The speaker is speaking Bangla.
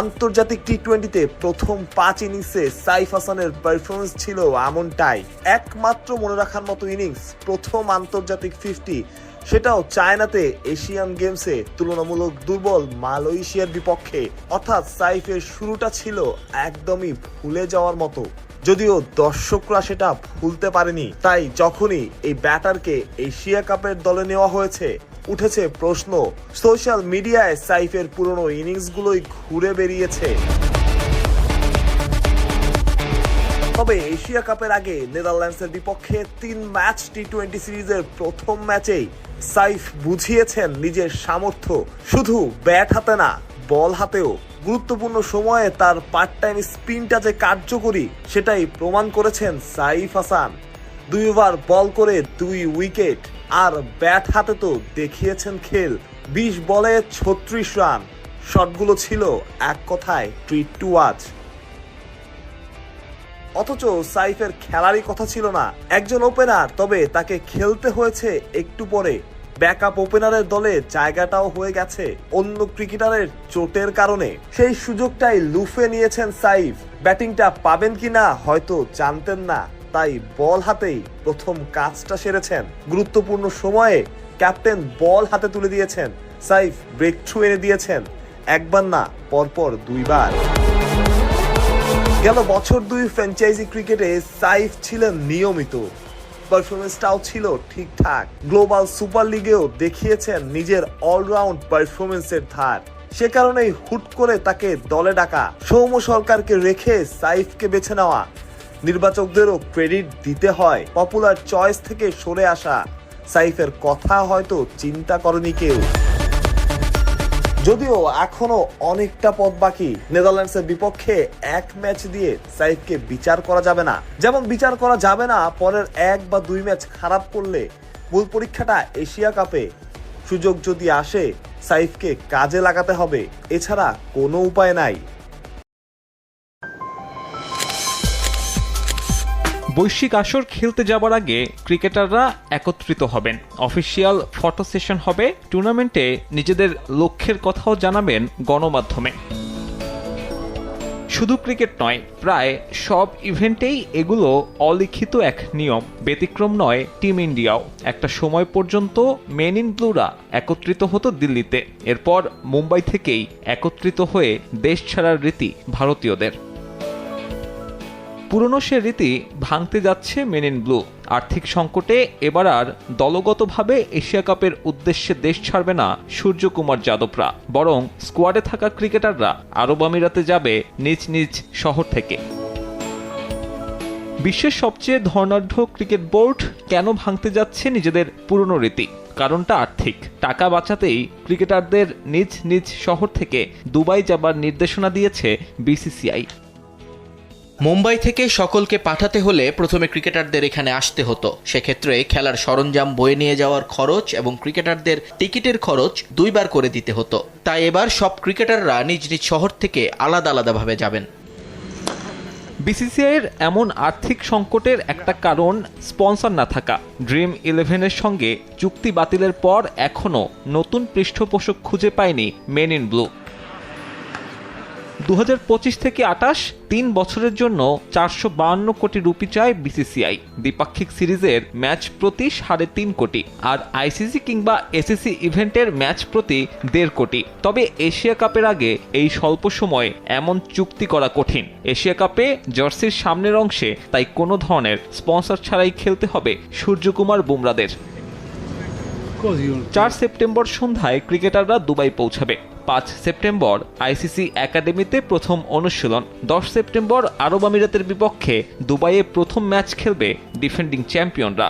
আন্তর্জাতিক টি টোয়েন্টিতে প্রথম পাঁচ ইনিংসে সাইফ হাসানের পারফরমেন্স ছিল এমনটাই। একমাত্র মনে রাখার মতো ইনিংস প্রথম আন্তর্জাতিক ফিফটি সেটাও চায়নাতে এশিয়ান গেমসে তুলনামূলক দুর্বল মালয়েশিয়ার বিপক্ষে। অর্থাৎ সাইফের শুরুটা ছিল একদমই ভুলে যাওয়ার মতো। যদিও দর্শকরা সেটা ভুলতে পারেনি, তাই যখনই এই ব্যাটারকে এশিয়া কাপের দলে নেওয়া হয়েছে উঠেছে প্রশ্ন। সোশ্যাল মিডিয়ায় সাইফের পুরনো ইনিংসগুলোই ঘুরে বেরিয়েছে তবে এশিয়া কাপের আগে নেদারল্যান্ডসের বিপক্ষে তিন ম্যাচ টি টোয়েন্টি সিরিজের প্রথম ম্যাচেই সাইফ বুঝিয়েছেন নিজের সামর্থ্য। শুধু ব্যাট হাতে না, বল হাতেও। গুরুত্বপূর্ণ সময়ে তার পার্ট টাইম স্পিনটা যে কার্যকরী, সেটাই প্রমাণ করেছেন সাইফ হাসান। দুই ওভার বল করে দুই উইকেট। আর ব্যাট হাতে তো দেখিয়েছেন খেল। বিশ বলে ছত্রিশ রান। শটগুলো ছিল এক কথায় ট্রিট টু ওয়াচ। অথচ সাইফের খেলারই কথা ছিল না। একজন ওপেনার, তবে তাকে খেলতে হয়েছে একটু পরে। ব্যাকআপ ওপেনারের দলে জায়গাটাও হয়ে গেছে অন্য ক্রিকেটারের চোটের কারণে। সেই সুযোগটাই লুফে নিয়েছেন সাইফ। ব্যাটিংটা পাবেন কিনা হয়তো জানতেন না। তাই বল হাতেই প্রথম কাজটা সেরেছেন। গুরুত্বপূর্ণ সময়ে ক্যাপ্টেন বল হাতে তুলে দিয়েছেন। সাইফ ব্রেক থ্রু এনে দিয়েছেন। একবার না, পরপর দুইবার। গেল বছর দুই ফ্র্যাঞ্চাইজি ক্রিকেটে সাইফ ছিলেন নিয়মিত। পারফরমেন্সটাও ছিল ঠিকঠাক। গ্লোবাল সুপার লিগেও দেখিয়েছেন নিজের অলরাউন্ড পারফরমেন্সের ধার। সে কারণেই হুট করে তাকে দলে ডাকা। সৌম্য সরকারকে রেখে সাইফকে বেছে নেওয়া নির্বাচকদেরও ক্রেডিট দিতে হয়। পপুলার চয়েস থেকে সরে আসা। সাইফের কথা হয়তো চিন্তা করেনি কেউ। যদিও এখনও অনেকটা পথ বাকি। নেদারল্যান্ডসের বিপক্ষে এক ম্যাচ দিয়ে সাইফকে বিচার করা যাবে না। যেমন বিচার করা যাবে না, পরের এক বা দুই ম্যাচ খারাপ করলে মূল পরীক্ষাটা এশিয়া কাপে। সুযোগ যদি আসে, সাইফকে কাজে লাগাতে হবে। এছাড়া কোনো উপায় নাই। বৈশ্বিক আসর খেলতে যাবার আগে ক্রিকেটাররা একত্রিত হবেন। অফিসিয়াল ফটো সেশন হবে। টুর্নামেন্টে নিজেদের লক্ষ্যের কথাও জানাবেন গণমাধ্যমে। শুধু ক্রিকেট নয়, প্রায় সব ইভেন্টেই এগুলো অলিখিত এক নিয়ম। ব্যতিক্রম নয়, টিম ইন্ডিয়াও। একটা সময় পর্যন্ত মেন ইন ব্লুরা একত্রিত হতো দিল্লিতে। এরপর মুম্বাই থেকেই একত্রিত হয়ে দেশ ছাড়ার রীতি ভারতীয়দের। পুরনো সে রীতি ভাঙতে যাচ্ছে মেন ইন ব্লু। আর্থিক সংকটে এবার আর দলগতভাবে এশিয়া কাপের উদ্দেশ্যে দেশ ছাড়বে না সূর্যকুমার যাদবরা, বরং স্কোয়াডে থাকা ক্রিকেটাররা আরব আমিরাতে যাবে নিজ নিজ শহর থেকে। বিশ্বের সবচেয়ে ধর্নাঢ্য ক্রিকেট বোর্ড কেন ভাঙতে যাচ্ছে নিজেদের পুরনো রীতি? কারণটা আর্থিক। টাকা বাঁচাতেই ক্রিকেটারদের নিজ নিজ শহর থেকে দুবাই যাবার নির্দেশনা দিয়েছে বিসিসিআই। মুম্বাই থেকে সকলকে পাঠাতে হলে প্রথমে ক্রিকেটারদের এখানে আসতে হতো। সেক্ষেত্রে খেলার সরঞ্জাম বয়ে নিয়ে যাওয়ার খরচ এবং ক্রিকেটারদের টিকিটের খরচ দুইবার করে দিতে হতো। তাই এবার সব ক্রিকেটাররা নিজ নিজ শহর থেকে আলাদা আলাদাভাবে যাবেন। বিসিসিআইয়ের এমন আর্থিক সংকটের একটা কারণ স্পন্সর না থাকা। ড্রিম ইলেভেনের সঙ্গে চুক্তি বাতিলের পর এখনও নতুন পৃষ্ঠপোষক খুঁজে পায়নি মেন ইন ব্লু। দু হাজার পঁচিশ থেকে আটাশ তিন বছরের জন্য চারশো বাহান্ন কোটি রুপি চায় বিসিসিআই। দ্বিপাক্ষিক সিরিজের ম্যাচ প্রতি সাড়ে তিন কোটি আর আইসিসি কিংবা এসিসি ইভেন্টের ম্যাচ প্রতি দেড় কোটি। তবে এশিয়া কাপের আগে এই স্বল্প সময়ে এমন চুক্তি করা কঠিন। এশিয়া কাপে জার্সির সামনের অংশে তাই কোনো ধরনের স্পন্সর ছাড়াই খেলতে হবে সূর্যকুমার বুমরাদের। চার সেপ্টেম্বর সন্ধ্যায় ক্রিকেটাররা দুবাই পৌঁছাবে। পাঁচ সেপ্টেম্বর আইসিসি একাডেমিতে প্রথম অনুশীলন। দশ সেপ্টেম্বর আরব আমিরাতের বিপক্ষে দুবাইয়ে প্রথম ম্যাচ খেলবে ডিফেন্ডিং চ্যাম্পিয়নরা।